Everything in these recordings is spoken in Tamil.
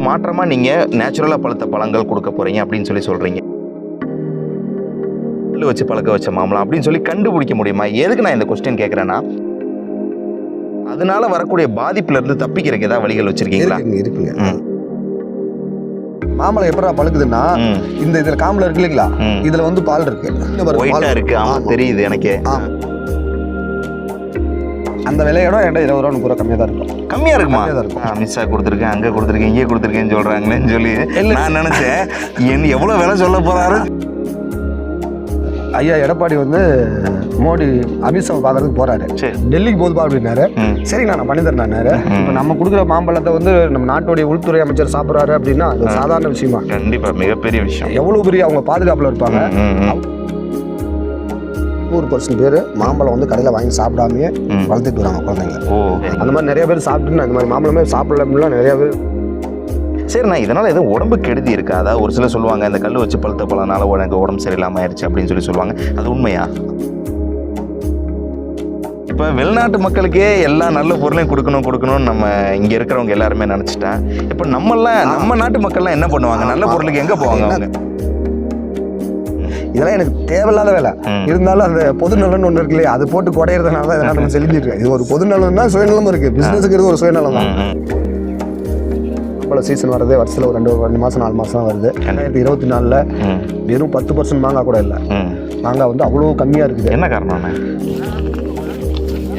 மாற்றமா நீங்க நேச்சுரலா பழுத்த பழங்கள் கொடுக்க போறீங்க அப்படின்னு சொல்லி சொல்றீங்க. கல்லு வச்சு பழக்க வச்ச மாம்பழம் அப்படின்னு சொல்லி கண்டுபிடிக்க முடியுமா? எதுக்கு நான் இந்த கொஸ்டின் கேட்குறேன்னா அதனால வரக்கூடிய பாதிப்புல இருந்து தப்பிக்கிறதுக்கு ஏதாவது வழிகள் வச்சிருக்கீங்களா? இருக்குங்க. மாம்பழம் எப்படா பழுக்குதுன்னா இந்த இதுல காம்புல இருக்கு இல்லைங்களா? இதுல வந்து பால் இருக்கு. இருக்கு. ஆமா ஆமா. தெரியுது எனக்கு. அந்த விலையோட என்கிட்ட இருபது ரூபா முப்பது ரூபா கம்மியாக தான் இருக்கும். கம்மியா இருக்குமா? தான் இருக்கும். மிஸ்ஸா கொடுத்துருக்கேன் அங்க கொடுத்துருக்கேன் இங்கே கொடுத்துருக்கேன்னு சொல்றாங்களேன்னு சொல்லி. நான் நினைச்சேன் என்ன எவ்வளவு விலை சொல்ல போறாரு? ஐயா எடப்பாடி வந்து மோடி அமித்ஷா பார்க்கறதுக்கு போறாரு. டெல்லிக்கு போதுப்பா அப்படின்னாரு. சரி நான் பண்ணி தரேன்னாரு இப்போ நம்ம கொடுக்குற மாம்பழத்தை வந்து நம்ம நாட்டுடைய உள்துறை அமைச்சர் சாப்பிட்றாரு அப்படின்னா அது சாதாரண விஷயமா. கண்டிப்பா மிகப்பெரிய விஷயம். எவ்வளவு பெரிய அவங்க பாதுகாப்புல இருப்பாங்க. நூறு பர்சன்ட் பேர் மாம்பழம் வந்து கடையில் வாங்கி சாப்பிடாமயே. வளர்த்துட்டு வராங்க குழந்தைங்க. ஓ. அந்த மாதிரி நிறைய பேர் சாப்பிட்டுன்னு இந்த மாதிரி மாம்பழமே சாப்பிடலாம் நிறைய பேர் சரிண்ணா இதனால எதுவும் உடம்பு கெடுதி இருக்கா? அதாவது ஒரு சிலர் சொல்லுவாங்க இந்த கல் வச்சு பழுத்த பழனால எனக்கு உடம்பு சரியில்லாம ஆயிடுச்சு அப்படின்னு சொல்லி சொல்லுவாங்க. அது உண்மையா? இப்போ வெளிநாட்டு மக்களுக்கே எல்லா நல்ல பொருளையும் கொடுக்கணும் கொடுக்கணும்னு நம்ம இங்க இருக்கிறவங்க எல்லாருமே நினைச்சிட்டேன். இப்போ நம்மெல்லாம் நம்ம நாட்டு மக்கள்லாம் என்ன பண்ணுவாங்க? நல்ல பொருளுக்கு எங்க போவாங்க அவங்க? இதெல்லாம் எனக்கு தேவையில்லாத வேலை. இருந்தாலும் அந்த பொது நலன் ஒன்று இருக்கு இல்லையா? அது போட்டு குடையிறதுனால தான் இதெல்லாம் நம்ம செலுத்திட்டு இது ஒரு பொது நலன்னா சுயநலம் இருக்கு. பிசினஸுக்கு ஒரு சுயநலம் தான். ம், ம். மாம்பழ சீசன் வருது வருஷத்தில் ஒரு ரெண்டு ரெண்டு மாதம் நாலு மாதம் வருது. ரெண்டாயிரத்தி இருபத்தி நாலில் வெறும் பத்து பர்சன்ட் மாங்காய் கூட இல்லை. மாங்காய் வந்து அவ்வளோ கம்மியாக இருக்குது. என்ன காரணம்ண்ணே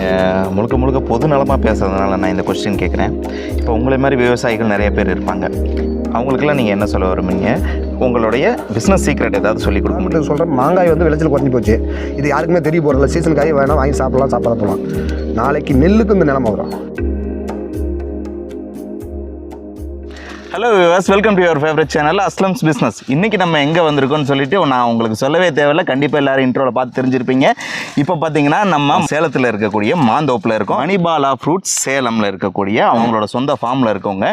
ஏன், முழுக்க முழுக்க பொது நலமாக பேசுறதுனால நான் இந்த கொஸ்டின் கேட்குறேன் இப்போ உங்களை மாதிரி விவசாயிகள் நிறைய பேர் இருப்பாங்க. அவங்களுக்கெல்லாம் நீங்கள் என்ன சொல்ல விரும்புறீங்க? உங்களுடைய பிஸ்னஸ் சீக்ரெட் ஏதாவது சொல்லி கொடுக்க முடியும்? சொல்கிறேன் மாங்காய் வந்து விளைச்சல் குறைஞ்சி போச்சு. இது யாருக்குமே தெரிய போகிறதில்ல சீசன் காய் வேணாம் வாங்கி சாப்பிடலாம் சாப்பிட போகலாம் நாளைக்கு நெல்லுக்கு இந்த நிலமை வரும். Hello viewers welcome to your favourite channel Aslam's business இன்றைக்கி நம்ம எங்கே வந்திருக்கோம்னு சொல்லிட்டு நான் உங்களுக்கு சொல்லவே தேவையில்ல. கண்டிப்பாக எல்லோரும் இன்ட்ரோவில் பார்த்து தெரிஞ்சிருப்பீங்க. இப்போ பார்த்தீங்கன்னா நம்ம சேலத்தில் இருக்கக்கூடிய மாந்தோப்பில் இருக்கோம். மணிபாலா ஃப்ரூட்ஸ் சேலமில் இருக்கக்கூடிய அவங்களோட சொந்த ஃபார்மில் இருக்கவங்க.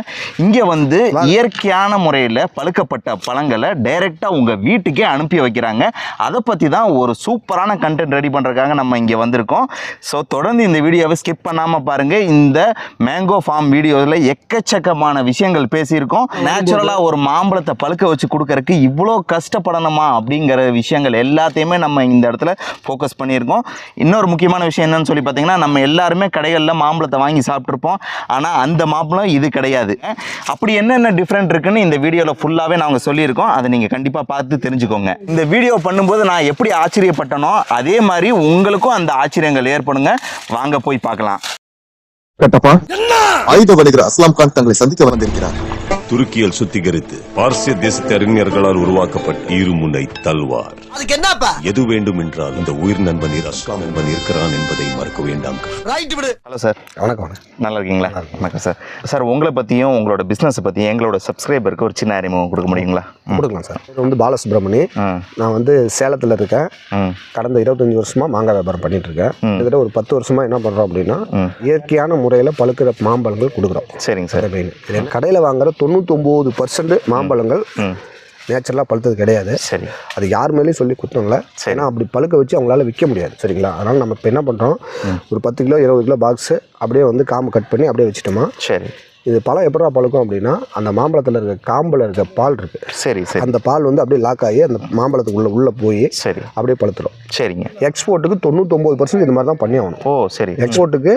இங்கே வந்து இயற்கையான முறையில் பழுக்கப்பட்ட பழங்களை டைரெக்டாக உங்கள் வீட்டுக்கே அனுப்பி வைக்கிறாங்க. அதை பற்றி தான் ஒரு சூப்பரான கண்டென்ட் ரெடி பண்ணுறதுக்காக நம்ம இங்கே வந்திருக்கோம். ஸோ தொடர்ந்து இந்த வீடியோவை ஸ்கிப் பண்ணாமல் பாருங்கள் இந்த மேங்கோ ஃபார்ம் வீடியோவில் எக்கச்சக்கமான விஷயங்கள் பேசியிருக்கோம். நேச்சுரலாக ஒரு மாம்பழத்தை பழுக்க வச்சு கொடுக்கறதுக்கு இவ்வளோ கஷ்டப்படணுமா அப்படிங்கிற விஷயங்கள் எல்லாத்தையுமே நம்ம இந்த இடத்துல ஃபோக்கஸ் பண்ணியிருக்கோம். இன்னொரு முக்கியமான விஷயம் என்னன்னு சொல்லி பார்த்தீங்கன்னா நம்ம எல்லாருமே கடைகளில் மாம்பழத்தை வாங்கி சாப்பிட்ருப்போம் ஆனால் அந்த மாம்பழம் இது கிடையாது. அப்படி என்னென்ன டிஃப்ரெண்ட் இருக்குன்னு இந்த வீடியோவில் ஃபுல்லாகவே நாங்கள் சொல்லியிருக்கோம். அதை நீங்கள் கண்டிப்பாக பார்த்து தெரிஞ்சுக்கோங்க. இந்த வீடியோ பண்ணும்போது நான் எப்படி ஆச்சரியப்பட்டனோ அதே மாதிரி உங்களுக்கும் அந்த ஆச்சரியங்கள் ஏற்படுங்க. வாங்க போய் பார்க்கலாம். கட்டப்பா. ஆயுத வணிகர் அஸ்லாம் கான் தங்களை சந்திக்க வந்திருக்கிறார். துருக்கியில் சுத்திகரித்து பார்சிய தேசத்து அறிஞர்களால் உருவாக்கப்பட்ட இருமுனை தல்வார். அதுக்கு என்னப்பா? எது வேண்டும் என்றால் இந்த உயிர் நண்பனில் அஸ்லாம் என்பன் இருக்கிறான் என்பதை மறக்க வேண்டாம். ரைட் விடு. ஹலோ சார் வணக்கம் நல்லா இருக்கீங்களா வணக்கம் சார் சார் உங்களை பற்றியும் உங்களோட பிஸ்னஸை பற்றியும் எங்களோட சப்ஸ்கிரைபருக்கு ஒரு சின்ன அறிமுகம் கொடுக்க முடியுங்களா? கொடுக்கலாம் சார் இது வந்து பாலசுப்ரமணி. நான் வந்து சேலத்தில் இருக்கேன். கடந்த இருபத்தஞ்சி வருஷமாக மாங்காய் வியாபாரம் பண்ணிட்டு இருக்கேன். கிட்டத்தட்ட ஒரு பத்து வருஷமாக என்ன பண்ணுறோம் அப்படின்னா. இயற்கையான முறையில் பழுக்கிற மாம்பழங்கள் கொடுக்குறோம். சரிங்க சார் கடையில் வாங்குற தொண்ணூத்தொம்பது பர்சன்ட் மாம்பழங்கள் நேச்சுரலாக பழுத்தது கிடையாது. சரி. அது யார் மேலேயும் சொல்லி குத்தம்ல சரி. ஏன்னா அப்படி பழுக்க வச்சு அவங்களால விற்க முடியாது சரிங்களா? அதனால் நம்ம இப்போ என்ன பண்ணுறோம் ஒரு பத்து கிலோ இருபது கிலோ பாக்ஸு அப்படியே வந்து காம்பு கட் பண்ணி அப்படியே வச்சுட்டோமா? சரி. இது பழம் எப்படா பழுக்கும் அப்படின்னா அந்த மாம்பழத்தில் இருக்க காம்பில் இருக்க பால் இருக்குது சரி சரி. அந்த பால் வந்து அப்படியே லாக் ஆகி அந்த மாம்பழத்துக்கு உள்ள போய் சரி. அப்படியே பழுத்துரும். சரிங்க. எக்ஸ்போர்ட்டுக்கு தொண்ணூத்தொம்பது பர்சன்ட் இந்த மாதிரி தான் பண்ணி ஆகணும் ஓ சரி எக்ஸ்போர்ட்டுக்கு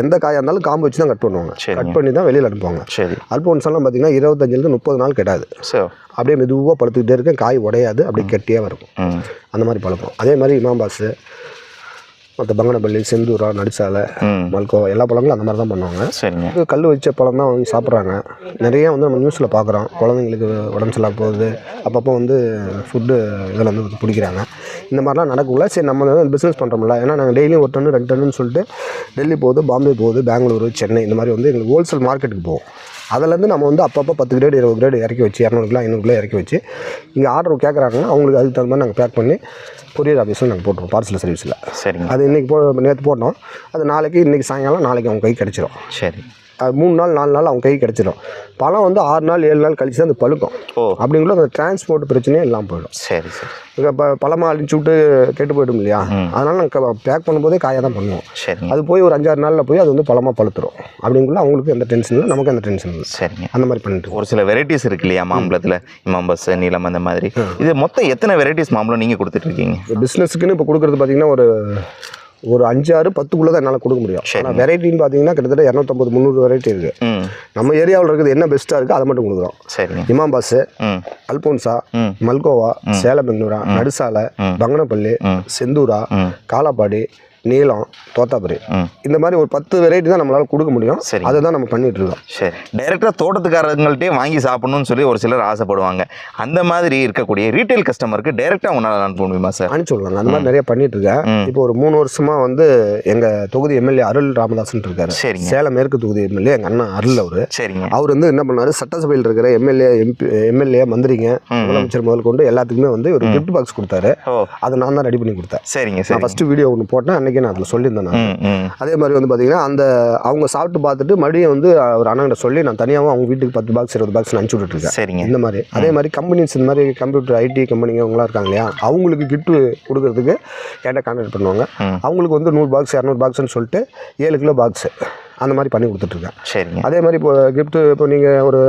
எந்த காயாக இருந்தாலும் காம்பு வச்சு தான் கட் பண்ணுவாங்க. கட் பண்ணி தான் வெளியில் அனுப்புவாங்க. சரி. அல்போன்ஸ்லாம் பார்த்தீங்கன்னா இருபத்தஞ்சிலேருந்து முப்பது நாள் கெடாது. ஸோ அப்படியே மெதுவாக பழுத்துக்கிட்டே இருக்கும் காய் உடையாது அப்படியே கெட்டியாக இருக்கும் ம். அந்த மாதிரி பழக்கம். அதே மாதிரி இமாம்பாஸு மற்ற பங்கனப்பள்ளி செந்தூரா நடிசாலை ம். மல்கோவா எல்லா பழங்களும் அந்த மாதிரி தான் பண்ணுவாங்க. சரிங்க. கல் வச்ச பழம் தான் வாங்கி சாப்பிட்றாங்க. நிறைய வந்து நம்ம நியூஸில் பார்க்குறோம். குழந்தைங்களுக்கு உடம்பு சரியில்லாம போகுது. அப்பப்போ வந்து ஃபுட்டு இதில் வந்து பிடிக்கிறாங்க. இந்த மாதிரிலாம் நடக்கும்ல சரி நம்ம வந்து பிஸ்னஸ் பண்ணுறோம்ல ஏன்னா நாங்கள் டெய்லியும் ஒரு டன்னு ரெண்டு டன்னுன்னு சொல்லிட்டு டெல்லி போகுது பாம்பே போகுது பெங்களூரு சென்னை இந்த மாதிரி வந்து எங்களுக்கு ஹோல்சேல் மார்க்கெட்டுக்கு போவோம். அதுலேருந்து நம்ம வந்து அப்பப்போ பத்து கிரேடு இருபது கிரேடு இறக்கி வச்சு இரநூறு கிலோ ஐநூறு கிலோ இறக்கி வச்சு இங்கே ஆர்டர் கேட்குறாங்கன்னா அவங்களுக்கு அதுக்கு தகுந்த மாதிரி நாங்கள் பேக் பண்ணி கொரியர் ஆஃபீஸில் நாங்கள் போட்டுருவோம் பார்சல் சர்வீஸில் சரிங்க. அது இன்றைக்கி போ நேற்று போட்டோம். அது நாளைக்கு இன்றைக்கி சாயங்காலம் நாளைக்கு அவங்க கை கிடச்சிரும். சரி. மூணு நாள் நாலு நாள் அவங்க கைக்கு கிடச்சிடும். பழம் வந்து ஆறு நாள் ஏழு நாள் கழிச்சு தான் அது பழுக்கும். ஓ. அப்படிங்குள்ள அந்த டிரான்ஸ்போர்ட் பிரச்சனையே இல்லாமல் போயிடும். சரி சரி. இப்போ பழமாக அழிச்சு விட்டு கெட்டு போயிடும் இல்லையா? அதனால நாங்கள் பேக் பண்ணும்போதே காயாக தான் பண்ணுவோம். சரிங்க. அது போய் ஒரு அஞ்சாறு நாளில் போய் அது வந்து பழமாக பழுத்துரும். அப்படிங்குள்ள அவங்களுக்கு எந்த டென்ஷன் இல்லை நமக்கு எந்த டென்ஷன் இல்லை. சரிங்க. அந்த மாதிரி பண்ணிட்டு. ஒரு சில வெரைட்டிஸ் இருக்கு இல்லையா மாம்பழத்தில்? இமாம்பஸ் நீலம் அந்த மாதிரி. இது மொத்தம் எத்தனை வெரைட்டிஸ் மாம்பழம் நீங்கள் கொடுத்துட்டு இருக்கீங்க? இப்போ பிஸ்னஸுக்குன்னு இப்போ கொடுக்குறது பார்த்தீங்கன்னா ஒரு ஒரு அஞ்சாறு பத்துக்குள்ளே தான் என்னால் கொடுக்க முடியும். ஆனால் வெரைட்டின்னு பார்த்தீங்கன்னா கிட்டத்தட்ட இரநூத்தம்பது முந்நூறு வெரைட்டி இருக்குது நம்ம ஏரியாவில் இருக்கிறது என்ன பெஸ்ட்டாக இருக்குது அதை மட்டும் கொடுக்குறோம். இமாம் பாஸு அல்போன்சா. மல்கோவா சேலம் பெங்களூரா நடுசாலை பங்கனப்பள்ளி செந்தூரா. காலாப்பாடி நீலம் தோத்தாபுரி. இந்த மாதிரி ஒரு பத்து வெரைட்டி தான் நம்மளால் கொடுக்க முடியும். சரி. அதை தான் நம்ம பண்ணிட்டு இருக்கோம். சரி. டைரெக்டாக தோட்டத்துக்காரங்கள்ட்டே வாங்கி சாப்பிடணும்னு சொல்லி ஒரு சிலர் ஆசைப்படுவாங்க. அந்த மாதிரி இருக்கக்கூடிய ரீட்டைல் கஸ்டமருக்கு டைரெக்டாக உங்களால் அனுப்ப முடியுமா சார் அனுப்பிச்சு விடலாங்க அந்த மாதிரி நிறைய பண்ணிட்டு இருக்கேன். இப்போ ஒரு மூணு வருஷமா வந்து எங்க தொகுதி எம்எல்ஏ அருள் ராமதாசன் இருக்காரு. சரிங்க. சேலம் மேற்கு தொகுதி எம்எல்ஏ எங்க அண்ணா அருள் அவரு. சரிங்க. அவர் வந்து என்ன பண்ணாரு? சட்டசபையில் இருக்கிற எம்எல்ஏ எம்பி எம்எல்ஏ மந்திரிங்க முதலமைச்சர் முதல் கொண்டு எல்லாத்துக்குமே வந்து ஒரு கிஃப்ட் பாக்ஸ் கொடுத்தாரு. அதை நான் தான் ரெடி பண்ணி கொடுத்தேன். சரிங்க சரி ஃபர்ஸ்ட் வீடியோ ஒன்று போட்டேன். அன்னைக்கு நான் அதில் சொல்லியிருந்தேன் நான். அதே மாதிரி வந்து பார்த்தீங்கன்னா அந்த அவங்க சாப்பிட்டு பார்த்துட்டு மறுபடியும் வந்து ஒரு அண்ணன்கிட்ட சொல்லி நான் தனியாகவும் அவங்க வீட்டுக்கு பத்து பாக்ஸ் இருபது பாக்ஸ் அனுப்பிச்சு விட்டுருக்கேன் சரிங்க. இந்த மாதிரி. அதே மாதிரி கம்பெனிஸ் இந்த மாதிரி கம்ப்யூட்டர் ஐடி கம்பெனிங்க அவங்களாம் இருக்காங்க இல்லையா அவங்களுக்கு கிஃப்ட் கொடுக்கறதுக்கு என்கிட்ட கான்டாக்ட் பண்ணுவாங்க. அவங்களுக்கு வந்து நூறு பாக்ஸ் இரநூறு பாக்ஸ்னு சொல்லிட்டு ஏழு கிலோ பாக்ஸ் அந்த மாதிரி பண்ணி கொடுத்துட்ருக்கேன். சரிங்க. அதே மாதிரி இப்போ கிஃப்ட்டு இப்போ நீங்கள் ஒரு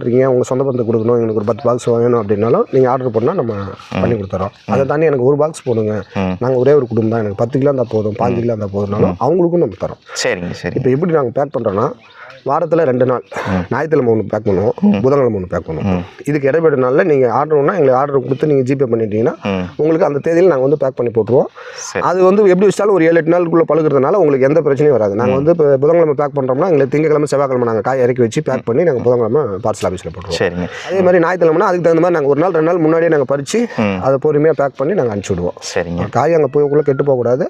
இருக்கீங்க உங்கள் சொந்த பந்தத்துக்கு கொடுக்கணும் எங்களுக்கு ஒரு பத்து பாக்ஸ் வேணும் அப்படின்னாலும் நீங்கள் ஆர்டர் பண்ணால் நம்ம பண்ணி கொடுத்துறோம். அதை தாண்டி எனக்கு ஒரு பாக்ஸ் போடுங்க. நாங்கள் ஒரே ஒரு குடும்பம் தான். எனக்கு பத்து கிலோ இருந்தால் போதும் பாஞ்சு கிலோ இருந்தால் போதும்னாலும் அவங்களுக்கும் நம்ம தரோம். சரிங்க சரி. இப்போ எப்படி நாங்கள் பேக் பண்ணுறோன்னா வாரத்தில் ரெண்டு நாள். ஞாயிற்றுக்கிழமை ஒன்று பேக் பண்ணுவோம். புதன்கிழமை ஒன்று பேக் பண்ணுவோம். இதுக்கு இடைப்பட்ட நாளில் நீங்கள் ஆர்டர்னா எங்களுக்கு ஆர்டர் கொடுத்து நீங்கள் ஜிபே பண்ணிட்டீங்கன்னா உங்களுக்கு அந்த தேதியில் நாங்கள் வந்து பேக் பண்ணி போட்டுருவோம். அது வந்து எப்படி வச்சாலும் ஒரு ஏழு எட்டு நாளுக்குள்ளே பழுக்கிறதுனால உங்களுக்கு எந்த பிரச்சனையும் வராது. நாங்கள் வந்து இப்போ புதன்கிழமை பேக் பண்ணுறோம்னா எங்களுக்கு திங்கக்கிழமை செவ்வாய்க்கிழமை நாங்கள் காய் இறக்கி வச்சு பேக் பண்ணி நாங்கள் புதன்கிழமை பார்சல் ஆஃபீஸில் போட்டுருவோம். சரிங்க. அதே மாதிரி ஞாயிற்றுக்கிழமைனா அதுக்கு தகுந்த மாதிரி நாங்கள் ஒரு நாள் ரெண்டு நாள் முன்னாடியே நாங்கள் பறித்து. அதை பொறுமையாக பேக் பண்ணி நாங்கள் அனுப்பிச்சி விடுவோம் சரிங்க காய் அங்கே போய் கெட்டு போகக்கூடாது.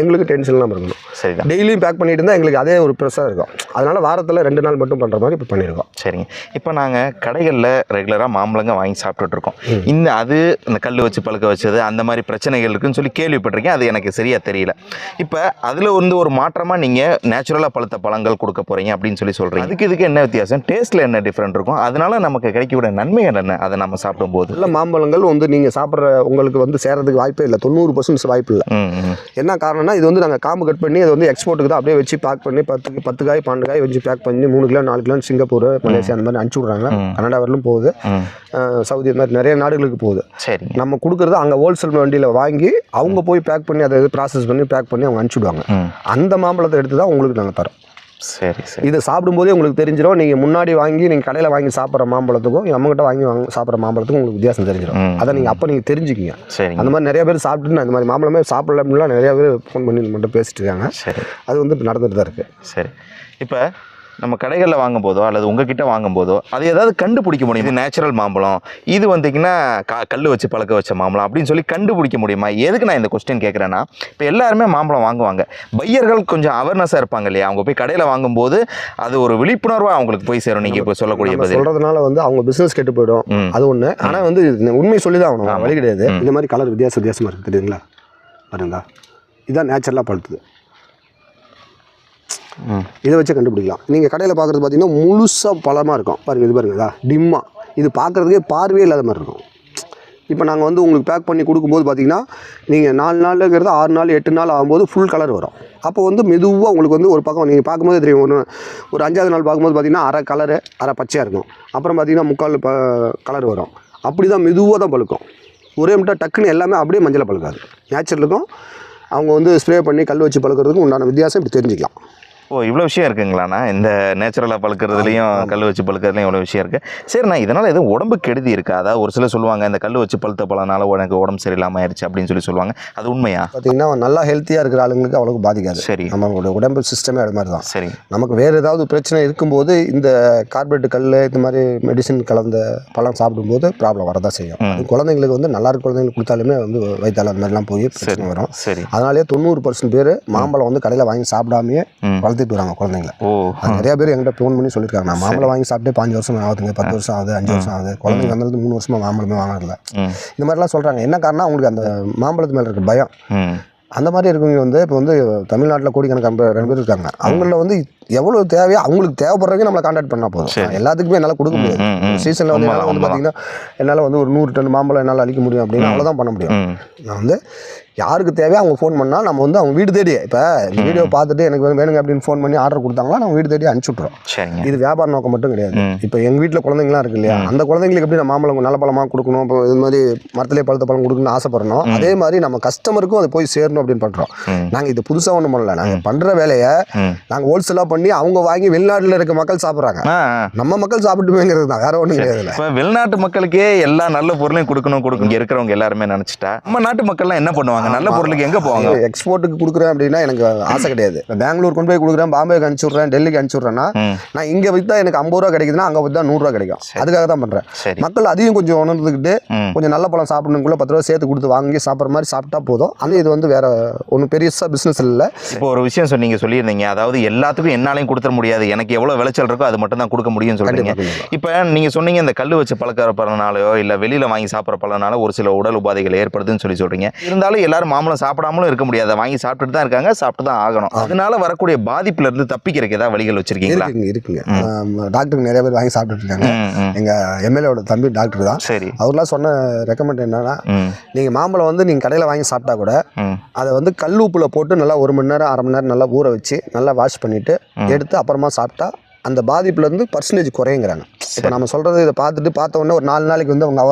எங்களுக்கு டென்ஷன் இல்லாமல் இருக்கணும். டெய்லியும் பேக் பண்ணிட்டு இருந்தால் எங்களுக்கு அதே ஒரு ப்ரெஸ்ஸாக இருக்கும். அதனால வாரத்தில் ரெண்டு நாள் மட்டும் பண்ணுற மாதிரி இப்போ பண்ணியிருக்கோம் சரிங்க. இப்போ நாங்கள் கடைகளில் ரெகுலராக மாம்பழங்க வாங்கி சாப்பிட்டுட்டு இருக்கோம் இந்த அது இந்த கல் வச்சு பழுக்க வச்சது அந்த மாதிரி பிரச்சனைகள் இருக்குன்னு சொல்லி கேள்விப்பட்டிருக்கேன். அது எனக்கு சரியாக தெரியல. இப்போ அதில் வந்து ஒரு மாற்றமாக நீங்கள் நேச்சுரலாக பழுத்த பழங்கள் கொடுக்க போகிறீங்க அப்படின்னு சொல்லி சொல்கிறீங்க அதுக்கு இதுக்கு என்ன வித்தியாசம்? டேஸ்ட்டில் என்ன டிஃப்ரெண்ட் இருக்கும்? அதனால நமக்கு கிடைக்கக்கூடிய நன்மைகள் என்ன அதை நம்ம சாப்பிடும்போது. நல்ல மாம்பழங்கள் வந்து நீங்கள் சாப்பிட்ற உங்களுக்கு வந்து சேரதுக்கு வாய்ப்பே இல்லை. தொண்ணூறு பர்சன்ட் வாய்ப்பு இல்லை. என்ன காரணம்னா இது வந்து நாங்கள் காம்பு கட் பண்ணி அதை வந்து எக்ஸ்போர்ட்டுக்கு தான் அப்படியே வச்சு பேக் பண்ணி பத்து பத்து காய் பன்னெண்டு காய் வச்சு பேக் பண்ணி மூணு கிலோ நாலு கிலோ சிங்கப்பூர் மலேசியா அந்த மாதிரி அனுப்பிச்சி விட்றாங்க. கனடா வரலும் போகுது. சவுதி இந்த மாதிரி நிறைய நாடுகளுக்கு போகுது. சரிங்க நம்ம கொடுக்குறது அங்கே ஹோல்சேல் வண்டியில் வாங்கி அவங்க போய் பேக் பண்ணி அதை ப்ராசஸ் பண்ணி பேக் பண்ணி அவங்க அனுப்பிச்சுடுவாங்க அந்த மாம்பழத்தை எடுத்து தான் உங்களுக்கு நாங்கள் தரோம். சரி சரி. இதை சாப்பிடும்போதே உங்களுக்கு தெரிஞ்சிடும் நீங்கள் முன்னாடி வாங்கி நீங்கள் கடையில் வாங்கி சாப்பிட்ற மாம்பழத்துக்கும் நம்மகிட்ட வாங்கி வாங்க சாப்பிட்ற மாம்பழத்துக்கும் உங்களுக்கு வித்தியாசம் தெரிஞ்சிடும். அதை நீங்கள் அப்போ நீங்கள் தெரிஞ்சுக்கிங்க. சரிங்க. அந்த மாதிரி நிறைய பேர் சாப்பிட்டு நான் இந்த மாதிரி மாம்பழமே சாப்பிடல அப்படின்லாம் நிறைய பேர் ஃபோன் பண்ணி மட்டும் பேசிட்டு இருக்காங்க. சரி. அது வந்து நடந்துட்டு தான் இருக்குது சரி. இப்போ நம்ம கடைகளில் வாங்கும் போதோ அல்லது உங்ககிட்ட வாங்கும் போதோ அது ஏதாவது கண்டுபிடிக்க முடியும்? இது நேச்சுரல் மாம்பழம். இது வந்தீங்கன்னா கா கல் வச்சு பழக்க வச்ச மாம்பழம் அப்படின்னு சொல்லி கண்டுபிடிக்க முடியுமா? எதுக்கு நான் இந்த கொஸ்டின் கேட்குறேன்னா இப்போ எல்லாருமே மாம்பழம் வாங்குவாங்க. பையர்கள் கொஞ்சம் அவேர்னஸாக இருப்பாங்க இல்லையா? அவங்க போய் கடையில் வாங்கும்போது அது ஒரு விழிப்புணர்வாக அவங்களுக்கு போய் சேரும். நீங்கள் இப்போ சொல்லக்கூடிய பதில். சொல்கிறதுனால வந்து அவங்க பிஸ்னஸ் கெட்டு போயிடும். அது ஒன்று ஆனால் வந்து உண்மை சொல்லி தான் ஆகணும். வழி கிடையாது. இந்த மாதிரி கலர் வித்தியாச வித்தியாசமாக இருக்குது தெரியுங்களா? பாருங்களா. இதான் நேச்சுரலாக பழுத்துது. இதை வச்சு கண்டுபிடிக்கலாம். நீங்கள் கடையில் பார்க்குறது பார்த்தீங்கன்னா முழுசாக பழமாக இருக்கும். பாருங்க இது பாருங்களா இதா டிம்மா. இது பார்க்குறதுக்கே பார்வையே இல்லாத மாதிரி இருக்கும். இப்போ நாங்கள் வந்து உங்களுக்கு பேக் பண்ணி கொடுக்கும்போது பார்த்தீங்கன்னா நீங்கள் நாலு நாளுங்கிறது ஆறு நாள் எட்டு நாள் ஆகும்போது ஃபுல் கலர் வரும். அப்போ வந்து மெதுவாக உங்களுக்கு வந்து ஒரு பக்கம் நீங்கள் பார்க்கும்போது தெரியும் ஒரு ஒரு அஞ்சாவது நாள் பார்க்கும்போது பார்த்தீங்கன்னா அரை கலரு அரை பச்சையாக இருக்கும். அப்புறம் பார்த்தீங்கன்னா முக்கால் ப கலர் வரும். அப்படி தான் மெதுவாக தான் பழுக்கும். ஒரே மட்டும் டக்குன்னு எல்லாமே அப்படியே மஞ்சள் பழுக்காது. நேச்சுரலுக்கும் அவங்க வந்து ஸ்ப்ரே பண்ணி கல் வச்சு பழுக்கிறதுக்கும் உண்டான வித்தியாசம் இப்படி தெரிஞ்சுக்கலாம். ஓ இவ்வளோ விஷயம் இருக்குங்களாண்ணா இந்த நேச்சுரலாக பழுக்கிறதுலையும் கல் வச்சு பழுக்கிறதுலையும் இவ்வளோ விஷயம் இருக்குது சரிண்ணா இதனால் எதுவும் உடம்பு கெடுதி இருக்கா? அதாவது ஒரு சிலர் சொல்லுவாங்க இந்த கல் வச்சு பழுத்த பழனால எனக்கு உடம்பு சரியில்லாமல் ஆயிடுச்சு அப்படின்னு சொல்லி சொல்லுவாங்க. அது உண்மையா? பார்த்தீங்கன்னா நல்லா ஹெல்த்தியாக இருக்கிற ஆளுங்களுக்கு அவ்வளோக்கு பாதிக்காது. சரி. நம்மளோட உடம்பு சிஸ்டமே அது மாதிரி தான். சரி. நமக்கு வேறு ஏதாவது பிரச்சனை இருக்கும்போது இந்த கார்பரேட் கல் இந்த மாதிரி மெடிசின் கலந்த பழம் சாப்பிடும்போது ப்ராப்ளம் வரதான் செய்யும். குழந்தைங்களுக்கு வந்து நல்லா இருக்க குழந்தைங்களுக்கு கொடுத்தாலுமே வந்து வயிற்றால அந்த மாதிரிலாம் போய் பிரச்சனை வரும். சரி. அதனாலே தொண்ணூறு பர்சன்ட் பேர் மாம்பழம் வந்து கடையில் வாங்கி சாப்பிடாமையே ம். வளர்த்துட்டு வராங்க குழந்தைங்கள அது நிறைய பேர் என்கிட்ட ஃபோன் பண்ணி சொல்லியிருக்காங்க நான் மாம்பழம் வாங்கி சாப்பிட்டு பாஞ்சு வருஷம் ஆகுதுங்க பத்து வருஷம் ஆகுது அஞ்சு வருஷம் ஆகுது. குழந்தைங்க வந்தது மூணு வருஷமா மாம்பழமே வாங்கினதில்ல ம் இந்த மாதிரிலாம் சொல்கிறாங்க என்ன காரணம் அவங்களுக்கு அந்த மாம்பழத்து மேலே இருக்க பயம். அந்த மாதிரி இருக்கவங்க வந்து இப்போ வந்து தமிழ்நாட்டில் கோடிக்கணக்கான ரெண்டு பேர் இருக்காங்க. அவங்கள வந்து எவ்வளோ தேவையோ அவங்களுக்கு தேவைப்படுறவங்க நம்மளை கான்டாக்ட் பண்ணால் போதும். எல்லாத்துக்குமே என்னால் கொடுக்க முடியாது. சீசனில் வந்து என்னால் வந்து. பார்த்தீங்கன்னா என்னால் வந்து ஒரு நூறு டன் மாம்பழம் என்னால் அழிக்க முடியும் அப்படின்னு அவ்வளோதான் பண்ண முடியும். நான் வந்து யாருக்கு தேவையோ அவங்க ஃபோன் பண்ணால் நம்ம வந்து அவங்க வீடு தேடி இப்போ வீடியோ பார்த்துட்டு எனக்கு வேணுங்க அப்படின்னு ஃபோன் பண்ணி ஆர்டர் கொடுத்தாங்களா நம்ம வீடு தேடி அனுப்பிச்சி விட்றோம் சரிங்க. இது வியாபார நோக்கம் மட்டும் கிடையாது. இப்போ எங்கள் வீட்டில் குழந்தைங்களாம் இருக்கு இல்லையா அந்த குழந்தைங்களுக்கு எப்படி நம்ம மாம்பழம் நல்ல பழமாக கொடுக்கணும் இப்போ இது மாதிரி மரத்திலே பழுத்த பழம் கொடுக்கணும்னு ஆசைப்படுறோம் அதே மாதிரி நம்ம கஸ்டமருக்கும் அது போய் சேரணும் அப்படின்னு பண்ணுறோம். நாங்கள் இது புதுசாக ஒன்றும் பண்ணல. நாங்கள் பண்ணுற வேலையை நாங்கள் ஹோல்சேலாக பண்ணி அவங்க வாங்கி வெளிநாட்டில் இருக்க மக்கள் சாப்பிட்றாங்க. நம்ம மக்கள் சாப்பிட்டுமேங்கிறது தான் வேற ஒன்றும் கிடையாது இப்ப வெளிநாட்டு மக்களுக்கே எல்லா நல்ல பொருளையும் கொடுக்கணும் இங்க இருக்கிறவங்க எல்லாருமே நினைச்சிட்டா நம்ம நாட்டு மக்கள்லாம் என்ன பண்ணுவாங்க? நல்ல பொருளுக்கு எங்க போவாங்க? எக்ஸ்போர்ட்டுக்கு கொடுக்குறேன் அப்படின்னா எனக்கு ஆசை கிடையாது. பெங்களூர் கொண்டு போய் கொடுக்குறேன் பாம்பேக்கு அனுப்பிச்சி விட்றேன் டெல்லிக்கு அனுப்பிச்சி விட்றேன்னா ம். நான் இங்கே விற்றா எனக்கு ஐம்பது ரூபா கிடைக்குதுன்னா அங்கே விற்றா நூறுரூவா கிடைக்கும். அதுக்காக தான் பண்ணுறேன் சரி. மக்கள் அதையும் கொஞ்சம் உணர்ந்துக்கிட்டு. கொஞ்சம் நல்ல பழம் சாப்பிடணுக்குள்ள பத்து ரூபா சேர்த்து கொடுத்து வாங்கி சாப்பிட்ற மாதிரி சாப்பிட்டா போதும். ஆனால் இது வந்து வேற ஒன்றும் பெருசாக பிஸ்னஸ் இல்லை. இப்போ ஒரு விஷயம் சொன்னீங்க சொல்லியிருந்தீங்க. அதாவது எல்லாத்துக்கும் என்னாலையும் கொடுத்துட முடியாது. எனக்கு எவ்வளவு விளைச்சல் இருக்கோ அது மட்டும் தான் கொடுக்க முடியும்னு கண்டிப்பா. இப்போ நீங்க சொன்னீங்க இந்த கல் வச்சு பழக்கிற பழனாலயோ இல்ல வெளியில வாங்கி சாப்பிட்ற பழனால ஒரு சில உடல் உபாதைகள் ஏற்படுதுன்னு சொல்லி சொல்றீங்க. இருந்தாலும் எல்லாரும் மாம்பழம் சாப்பிடாமலும் இருக்க முடியாது. வாங்கி சாப்பிட்டுட்டு தான் இருக்காங்க சாப்பிட்டு தான் ஆகணும். அதனால வரக்கூடிய பாதிப்புல இருந்து தப்பிக்கிறதுக்கு ஏதாவது வழிகள் வச்சிருக்கீங்களா? இருக்குங்க டாக்டருக்கு நிறைய பேர் வாங்கி சாப்பிட்டுட்டு இருக்காங்க. எங்கள் எம்எல்ஏவோட தம்பி டாக்டர் தான். சரி. அவர்லாம் சொன்ன ரெக்கமெண்ட் என்னன்னா ம். நீங்கள் மாம்பழம் வந்து நீங்கள் கடையில் வாங்கி சாப்பிட்டா கூட அதை வந்து கல் உப்பில் போட்டு நல்லா ஒரு மணி நேரம் அரை மணி நேரம் நல்லா ஊற வச்சு நல்லா வாஷ் பண்ணிவிட்டு எடுத்து அப்புறமா சாப்பிட்டா அந்த பாதிப்புலேருந்து பர்சன்டேஜ் குறையுங்கிறாங்க. இப்போ நம்ம சொல்கிறது இதை பார்த்துட்டு பார்த்த உடனே ஒரு நாலு நாளைக்கு வந்து அவங்க